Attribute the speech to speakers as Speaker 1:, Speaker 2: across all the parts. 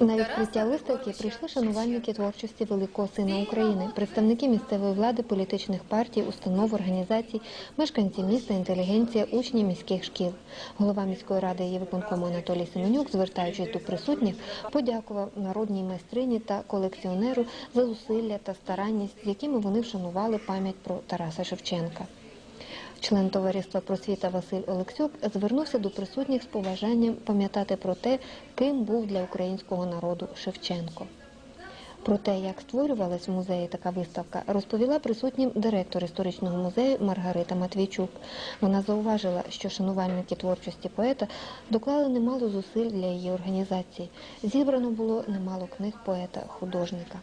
Speaker 1: На відкриття виставки прийшли шанувальники творчості великого сина України, представники місцевої влади, політичних партій, установ, організацій, мешканці міста, інтелігенція, учні міських шкіл. Голова міської ради її виконкому Анатолій Семенюк, звертаючись до присутніх, подякував народній майстрині та колекціонеру за зусилля та старанність, з якими вони вшанували пам'ять про Тараса Шевченка. Член товариства просвіта Василь Олексюк звернувся до присутніх з побажанням пам'ятати про те, ким був для українського народу Шевченко. Про те, як створювалась в музеї така виставка, розповіла присутнім директор історичного музею Маргарита Матвійчук. Вона зауважила, що шанувальники творчості поета доклали немало зусиль для її організації. Зібрано було немало книг поета-художника.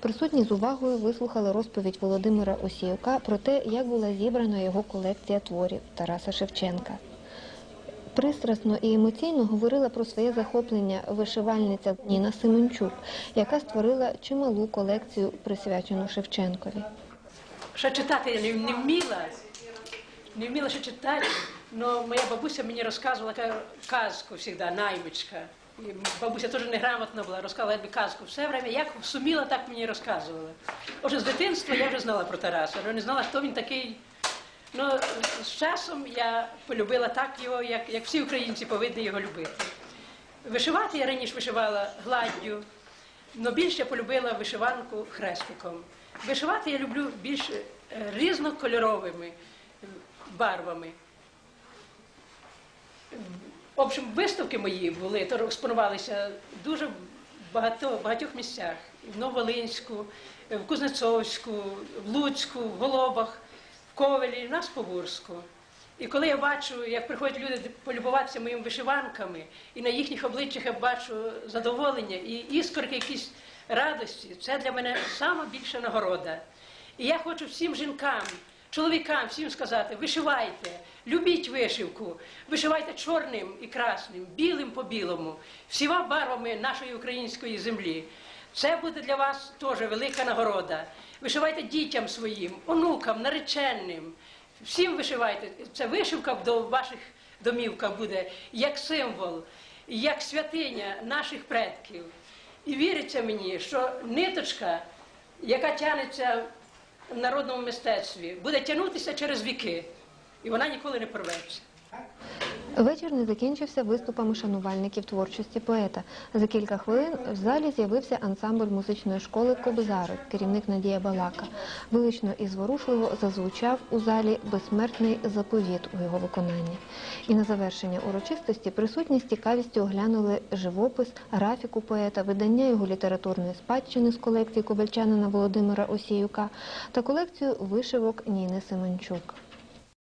Speaker 1: Присутні з увагою вислухали розповідь Володимира Осіюка про те, як була зібрана його колекція творів Тараса Шевченка. Пристрасно і емоційно говорила про своє захоплення вишивальниця Ніна Семенчук, яка створила чималу колекцію, присвячену Шевченкові.
Speaker 2: Ще читати я не, вміла, не вміла ще читати, але моя бабуся мені розказувала казку завжди, наймичка. Бабуся теж неграмотна була, розказувала мені казку. Все время, як суміла, так мені розказувала. Отже, з дитинства я вже знала про Тараса, але не знала, хто він такий. Ну, з часом я полюбила так його, як, як всі українці повинні його любити. Вишивати я раніше вишивала гладдю, але більше я полюбила вишиванку хрестиком. Вишивати я люблю більш е, різнокольоровими барвами. В общем, виставки мої були, то експонувалися дуже в багато, багатьох місцях. В Новолинську, в Кузнецовську, в Луцьку, в Голобах, в Ковелі, в нас по Гурську. І коли я бачу, як приходять люди полюбуватися моїми вишиванками, і на їхніх обличчях я бачу задоволення і іскорки якісь радості, це для мене сама більша нагорода. І я хочу всім жінкам, чоловікам, всім сказати: вишивайте, любіть вишивку, вишивайте чорним і красним, білим по білому, всіма барвами нашої української землі. Це буде для вас теж велика нагорода. Вишивайте дітям своїм, онукам, нареченим. Всім вишивайте. Це вишивка до ваших домівках буде як символ, як святиня наших предків. І віриться мені, що ниточка, яка тягнеться народному мистецтві, буде тягнутися через віки, і вона ніколи не порветься.
Speaker 1: Вечір не закінчився виступами шанувальників творчості поета. За кілька хвилин в залі з'явився ансамбль музичної школи Кобзари, керівник Надія Балака. Велично і зворушливо зазвучав у залі безсмертний заповіт у його виконанні. І на завершення урочистості присутні з цікавістю оглянули живопис, графіку поета, видання його літературної спадщини з колекції кобельчанина Володимира Осіюка та колекцію вишивок Ніни Семенчук.